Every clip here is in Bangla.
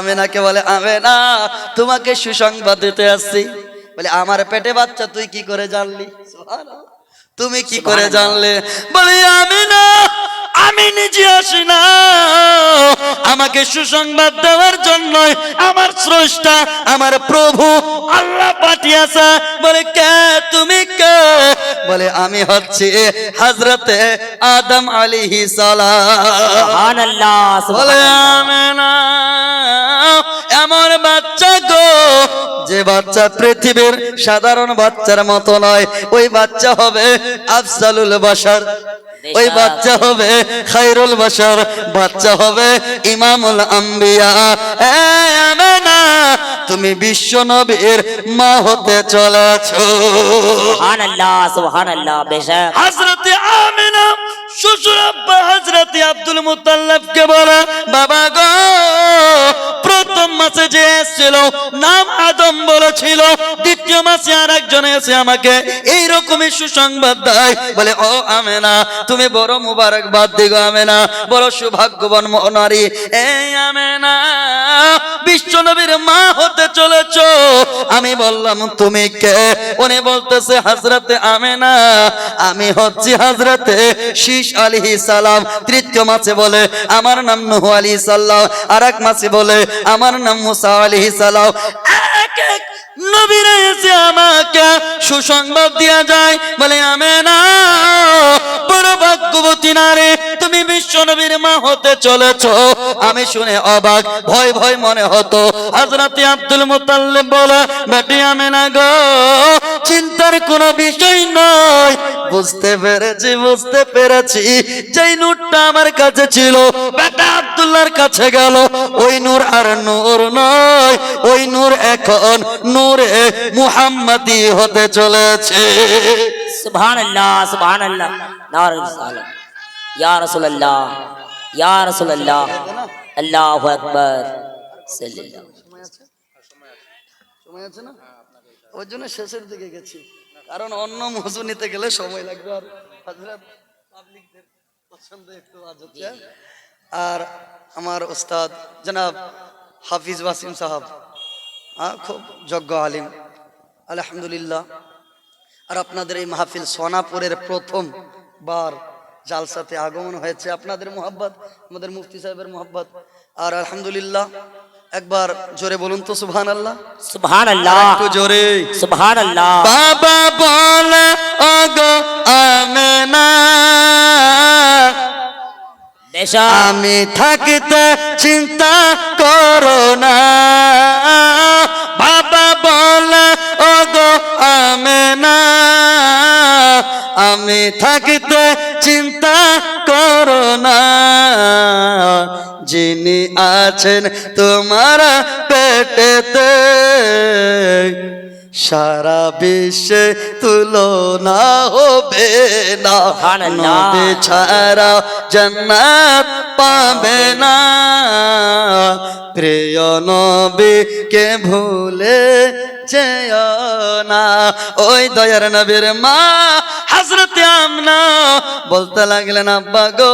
আমেনাকে বলে আমেনা তোমাকে সুসংবাদ দিতে আসছি। বলে আমার পেটে বাচ্চা তুই কি করে জানলি? তুমি কি করে জানলে? বলে আমেনা আমি নিজে আসি না। আমাকে সুসংবাদ দেওয়ার জন্য আমার স্রষ্টা আমার প্রভু আল্লাহ পাঠিয়েছে। বলে কে? তুমি কে? বলে আমি হচ্ছি হজরতে আদম আলিহি সালাম। সুবহানাল্লাহ বলে আমেনা এমন বাচ্চা গো যে বাচ্চা পৃথিবীর সাধারণ বাচ্চার মতো নয়। ওই বাচ্চা হবে আফসালুল বাসার ওই বাচ্চা হবে খাইরুল বাসার বাচ্চা হবে ইমামুল আম্বিয়া। আমেনা তুমি বিশ্ব নবীর মা হতে চলেছো। সুবহানাল্লাহ সুবহানাল্লাহ বেশক হজরতে আমিনা শ্বশুর আব্বা হজরতে আব্দুল মুতাল্লাবকে বলে, বাবা গো, প্রথম মাসে যে এসেছিল, নাম আদম বলেছিল, দ্বিতীয় মাসে আর একজন এসে আমাকে এই রকমই সুসংবাদ দেয়। বলে, ও আমেনা, তুমি বড় মুবারকবাদ দিগো আমেনা, বড় সৌভাগ্যবান ম- নারী। এই আমেনা, বিশ্ব নবীর মা হতে চলেছ। আমি বললাম, তুমি কে? উনি বলতেছে হাজরাতে আমেনা, আমি হচ্ছি হাজরাতে শীষ আলিহি সালাম তৃতীয় মাসে বলে, আমার নাম নুহু আলী সাল্লাম। আর এক মাসে বলে, আমার নাম মুসা আলিহি সালাম। নারে তুমি হতে চলেছ। আমি শুনে অবাক, ভয় ভয় মনে হতো। হাজরাতে আব্দুল বলে, বেটি আমেনা গো, চিন্তার কোনো বিষয় নয়। বুঝতে পেরেছি বুঝতে পেরেছি। যেই নূরটা আমার কাছে ছিল, বেটা আব্দুল্লাহর কাছে গেল। ওই নূর আর নূর নয়, ওই নূর এখন নূরে মুহাম্মাদি হতে চলেছে। সুবহানাল্লাহ সুবহানাল্লাহ। নারে রিসালাত ইয়া রাসূলুল্লাহ ইয়া রাসূলুল্লাহ। আল্লাহু আকবার। সাল্লাল্লাহু সময় আছে না? ওই জন্য শেষের দিকে গেছি। কারণ অন্য মজু নিতে গেলে সময় লাগবে আর হযরত পাবলিকদের পছন্দ একটু আজ হচ্ছে আর আমার ওস্তাদ জনাব হাফিজ ওয়াসিম সাহাব হ্যাঁ খুব যজ্ঞ আলিম। আলহামদুলিল্লাহ। আর আপনাদের এই মাহফিল সোনাপুরের প্রথম বার জালসাতে আগমন হয়েছে। আপনাদের মোহাব্বত, আমাদের মুফতি সাহেবের মোহাব্বত। আর আলহামদুলিল্লাহ একবার জোরে বলুন তো সুবহান আল্লাহ সুবহানাল্লাহ। একটু জোরে। সুবহানাল্লাহ। বাবা বল ওগো আমেনা আমি থাকতে চিন্তা করো না। বাবা বল ওগো আমেনা আমি থাকতে চিন্তা আছেন তোমার পেটেতে। সারা বিশ্বে তুলনা হবে না। নবী ছাড়া জান্নাত পাবে না। প্রিয় নবী কে ভুলে যেও না। ওই দয়ার নবীর মা হাজরতে আমনা। বলতে লাগলেন আব্বা গো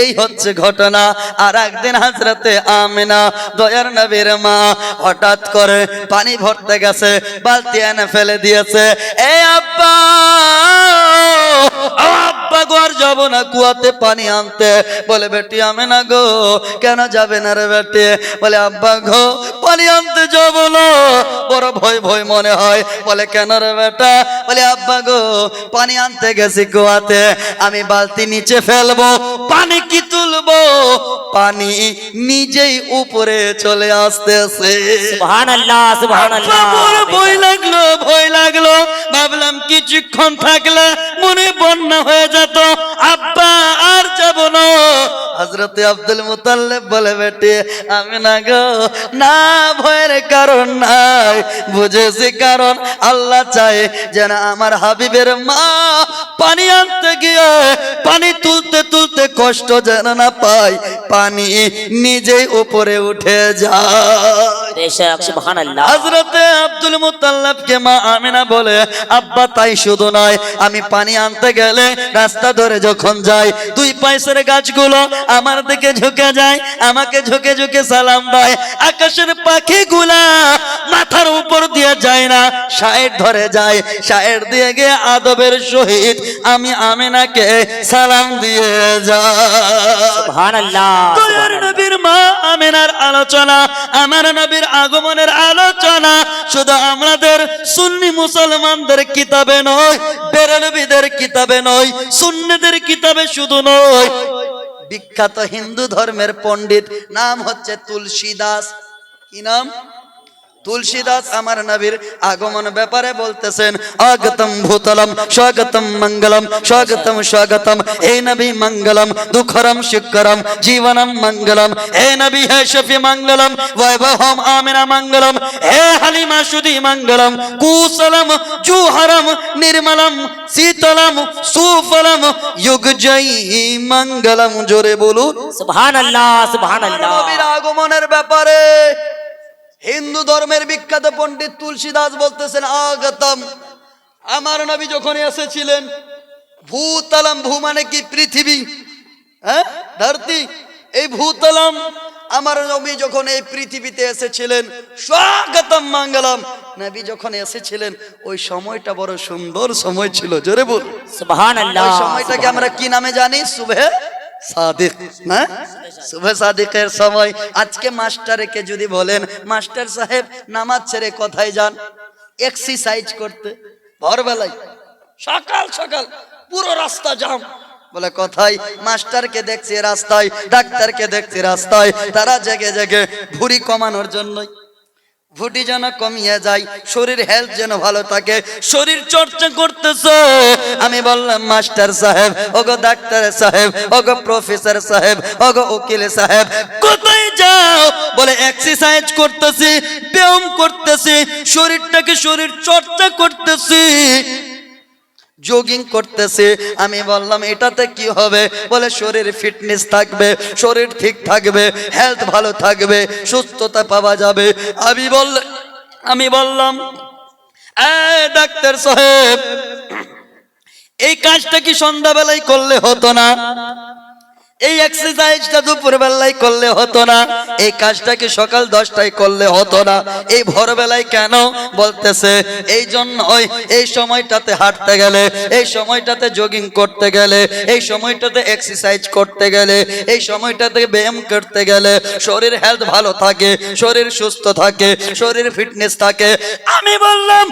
এই হচ্ছে ঘটনা। আর একদিন হাজরতে আমিনা দয়ার নবীর মা হঠাৎ করে পানি ভরতে গেছে। বালতি এনে ফেলে দিয়েছে। এ আব্বা! আব্বা গো আর যাব না কুয়াতে পানি আনতে। বলে বেটি আমি না গো কেন যাবে না রে বেটি? বলে আব্বা গো পানি আনতে যাব না। বড় ভয় ভয় মনে হয়। বলে কেন রে বেটা? বলে আব্বা গো পানি আনতে গেছি কুয়াতে। আমি বালতি নিচে ফেলব পানি কি তুলবো? পানি নিজেই উপরে চলে আসতেছে। ভয় লাগল ভয় লাগল। ভাবলাম কিছুক্ষণ থাকলে মনে বন্যা হয়ে যেত। আব্বা, আর যাব না। হজরতে আব্দুল মুতাল্লেব বলে, বেটে, আমি না গো, না ভয়ের কারণ নাই। বুঝেছি কারণ আল্লাহ চায় যেন আমার হাবিবের মা পানি আনতে গিয়ে পানি তুলতে তুলতে কষ্ট যেন না পায়। পানি নিজেই উপরে উঠে যায়। হজরতে আব্দুল মুতাল্লাবকে মা আমিনা বলে আব্বা তাই শুধু নয় আমি পানি আনতে গেলে রাস্তা ধরে যখন যাই দুই গাছগুলো আমার দিকে ঝুঁকে যায় আমাকে ঝুঁকে ঝুঁকে সালাম দেয়। আকাশের পাখিগুলা মাথার উপর দিয়ে যায় না সাইড ধরে যায় সাইড দিয়ে গিয়ে আদবের সহিত আমি আমিনাকে সালাম দিয়ে যাই। সুবহানাল্লাহ। দয়ার নবীর মা আমেনার আলোচনা আমার নবীর আগমনের আলোচনা শুধু আমাদের সুন্নি মুসলমানদের কিতাবে নয় বেরলবিদের কিতাবে নয় সুন্নিদের কিতাবে শুধু নয়। বিখ্যাত হিন্দু ধর্মের পণ্ডিত নাম হচ্ছে তুলসী দাস কি নাম? তুলসীদাস আমার নবীর আগমন ব্যাপারে বলতেছেন আগতম ভূতলম স্বাগতম মঙ্গলম স্বাগতম স্বাগতম হে নবী মঙ্গলম দুঃখরম শিক্ষরম জীবনম মঙ্গলম হে নবী হে শফি মঙ্গলম বৈভবম আমিনা মঙ্গলম হে হালিমা সুধি মঙ্গলম কুশলম জুহরম নির্মলম শীতলম সুফলম যুগ জয়ী মঙ্গলম জোরে বলুন। সুবহানাল্লাহ সুবহানাল্লাহ। নবীর আগমনের ব্যাপারে হিন্দু ধর্মের বিখ্যাত পণ্ডিত তুলসীদাস বলতেছেন আগতম। আমার নবী যখন এসেছিলেন ভূতলম ভূ মানে কি পৃথিবী? হ্যাঁ ধরতি? এই ভূতলম আমার নবী যখন এই পৃথিবীতে এসেছিলেন স্বাগতম মঙ্গলম। নবী যখন এসেছিলেন ওই সময়টা বড় সুন্দর সময় ছিল জোরে বল সময়টাকে আমরা কি নামে জানি? শুভে সাদিক না শুভে সাদিকের সময়। আজকে মাস্টারকে যদি বলেন, মাস্টার সাহেব, নামাজ ছেড়ে যান? এক্সারসাইজ করতে। সকাল সকাল। পুরো রাস্তা বলে মাস্টারকে দেখছি রাস্তায়, ডাক্তারকে দেখছি রাস্তায়। তারা জেগে জেগে ভুড়ি কমানোর জন্যই। ভুটি যেন কমিয়ে যায়, শরীর হেলথ যেন ভালো থাকে। শরীর চর্চা করতেছ? আমি বললাম মাস্টার সাহেব, ওগো ডাক্তার সাহেব, ওগো প্রফেসর সাহেব, ওগো উকিল সাহেব, কোথায় যাও? বলে এক্সারসাইজ করতেছি, ব্যায়াম করতেছি, শরীরটাকে শরীর চর্চা করতেছি। জগিং করতেছে। আমি বললাম, এটাতে কি হবে? বলে, শরীর ফিটনেস থাকবে, শরীর ঠিক থাকবে হেলথ ভালো থাকবে, সুস্থতা পাওয়া যাবে। আমি বল, আমি বললাম "এই ডাক্তার সাহেব, এই কাজটা কি সন্ধ্যাবেলায় করলে হতো না? এই এক্সারসাইজটা দুপুর বেলায় করলে হতো না। এই কাজটা কি সকাল দশটায় করলে হতো না? এই ভোরবেলায় কেন? বলতেছে, এই জন্য ওই এই সময়টাতে হাঁটতে গেলে, এই সময়টাতে জগিং করতে গেলে, এই সময়টাতে এক্সারসাইজ করতে গেলে, এই সময়টাতে ব্যায়াম করতে গেলে শরীর হেলথ ভালো থাকে, শরীর সুস্থ থাকে, শরীর ফিটনেস থাকে। আমি বললাম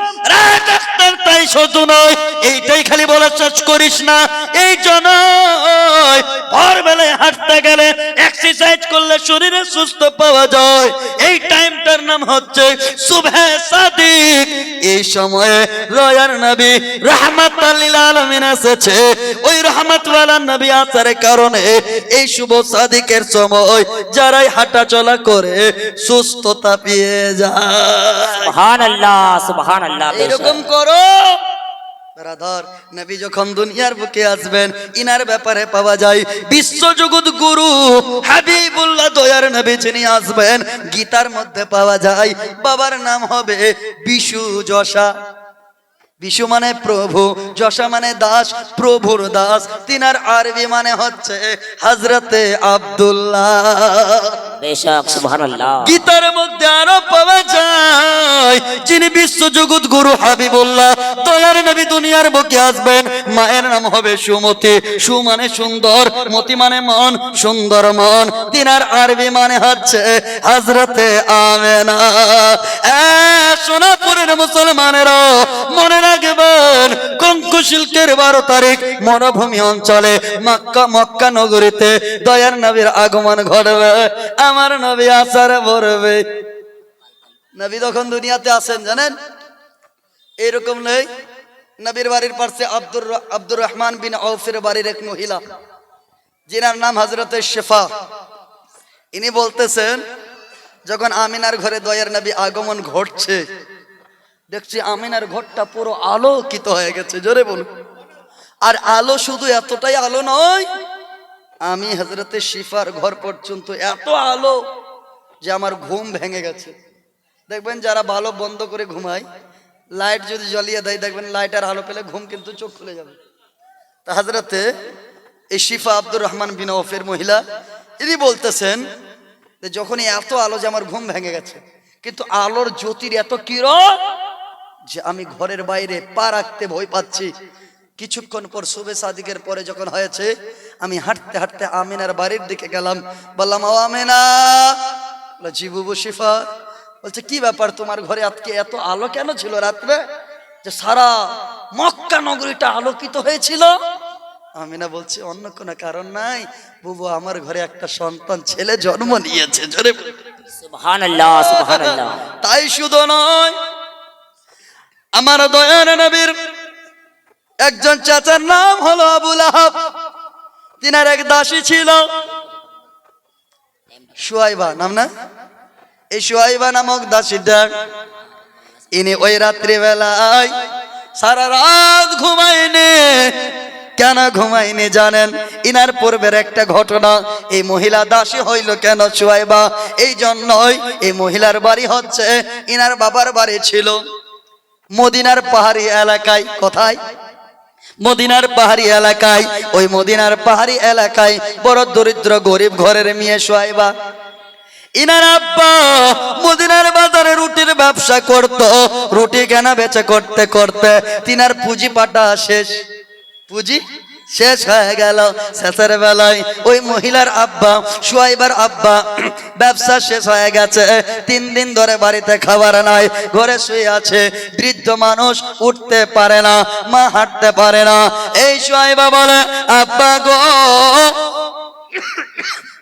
তাই শুধু নয়, এইটাই খালি বলার চাষ করিস না, এই জন্য ভোরবেলায় হাঁটতে গেলে এক্সারসাইজ করলে শরীরে সুস্থ পাওয়া যায়। এই টাইমটার নাম হচ্ছে সুবহে সাদিক। এই সময়ে রয়ার নবী রহমত আলমিন এসেছে। ওই রহমতওয়ালা নবী আসার কারণে এই শুভ সাদিকের সময় যারাই হাঁটা চলা করে সুস্থতা পেয়ে যায়। সুবহানাল্লাহ সুবহানাল্লাহ বেশক এইরকম করো। ব্রাদার নবী যখন দুনিয়ার বুকে আসবেন ইনার ব্যাপারে পাওয়া যায় বিশ্বজগৎ গুরু হাবিবুল্লাহ দয়ার নবী যিনি আসবেন গীতার মধ্যে পাওয়া যায় বাবার নাম হবে বিশু যশা। বিশু মানে প্রভু যশা মানে দাস প্রভুর দাস তিনার আরবি মানে হচ্ছে হজরতে আব্দুল্লাহ। গুরু হাবিবুল্লাহ দয়ার নবী দুনিয়ার বুকে আসবেন। মায়ের নাম হবে সুমতি সু মানে সুন্দর মতি মানে মন সুন্দর মন। তিনার আরবি মানে হচ্ছে হাজরতে আমেনা। সোনাপুরের মুসলমানেরা মনে রাখবেন কঙ্কু শিল্কের বারো তারিখ মরুভূমি অঞ্চলে মক্কা মক্কা নগরীতে দয়ার নবীর আগমন ঘটবে, আমার নবী আসার বলবে নবী তখন দুনিয়াতে আসেন জানেন? এরকম নেই। নবীর বাড়ির পাশে আব্দুর আব্দুর রহমান বিন আউফের বাড়ির এক মহিলা, যিনার নাম হজরতের শেফা। ইনি বলতেছেন যখন আমিনার ঘরে দয়ার নবী আগমন ঘটছে, দেখছি আমিনার ঘরটা পুরো আলোকিত হয়ে গেছে, জোরে বলুন। আর আলো শুধু এতটাই আলো নয়, আমি হজরতে শিফার ঘর পর্যন্ত এত আলো যে আমার ঘুম ভেঙে গেছে। দেখবেন যারা ভালো বন্ধ করে ঘুমায়, লাইট যদি জ্বলিয়ে দেয়, দেখবেন লাইট আর আলো পেলে ঘুম কিন্তু চোখ খুলে যাবে। তা হাজরাতে এই শিফা আব্দুর রহমান বিন ওফের মহিলা, ইনি বলতেছেন যে যখনই এত আলো যে আমার ঘুম ভেঙে গেছে, কিন্তু আলোর জ্যোতির এত কিরণ যে আমি ঘরের বাইরে পা রাখতে ভয় পাচ্ছি। কিছুক্ষণ পর শুভে সাদিকের পরে যখন হয়েছে, আমি হাঁটতে হাঁটতে আমিনার বাড়ির দিকে গেলাম। বললাম, ও আমিনা। জি বুবু শিফা। বলছে, কি ব্যাপার তোমার ঘরে আজকে এত আলো কেন ছিল রাত্রে? যে সারা মক্কা নগরীটা আলোকিত হয়েছিল? আমিনা বলছি অন্য কোনো কারণ নাই। বুবু আমার ঘরে একটা সন্তান ছেলে জন্ম নিয়েছে জোরে তাই শুধু নয় আমার দয়ার নবীর একজন চাচার নাম হলো আবুল আহাব তিনার এক দাসী ছিল। সুয়াইবা নাম না? এই সুয়াইবা নামক দাসী দাসীটা ইনি ওই রাত্রিবেলায় সারা রাত ঘুমাইনি কেন ঘুমাইনি জানেন? ইনার পূর্বের একটা ঘটনা, এই মহিলা দাসী হইল কেন চুয়াইবা? এই জন্যই এই মহিলার বাড়ি হচ্ছে, ইনার বাবার বাড়ি ছিল মদিনার পাহাড়ি এলাকায়। কোথায়? মদিনার পাহাড়ি এলাকায়। ওই মদিনার পাহাড়ি এলাকায় বড় দরিদ্র গরিব ঘরের মেয়ে সোয়াইবা ইনার আব্বা মদিনার বাজারে রুটির ব্যবসা করত, রুটি কেনা বেচা করতে করতে তিনার পুঁজি পাটা শেষ। পুঁজি শেষ হয়ে গেল। শেষের বেলায় ওই মহিলার আব্বা, সুয়াইবার আব্বা, ব্যবসা শেষ হয়ে গেছে। তিন দিন ধরে বাড়িতে খাবার নাই, ঘরে শুয়ে আছে। বৃদ্ধ মানুষ উঠতে পারে না, মা হাঁটতে পারে না। এই সুয়াইবা বলে, আব্বা গো,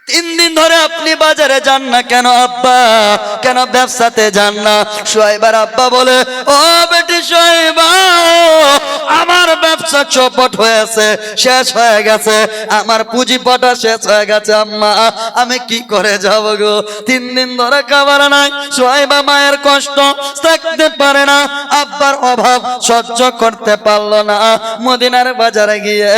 তিন দিন ধরে আপনি বাজারে যান না কেন আব্বা? কেন ব্যবসাতে যান না? সোয়াইবার আব্বা বলে, ও বেটি সোয়াইবা আমার ব্যবসা চপট হয়েছে, শেষ হয়ে গেছে, আমার পুঁজিপটা শেষ হয়ে গেছে, আম্মা, আমি কি করে যাব গো? তিন দিন ধরে খাবার নাই, সোয়াইবা মায়ের কষ্ট থাকতে পারে না, আব্বার অভাব সহ্য করতে পারল না, মদিনার বাজারে গিয়ে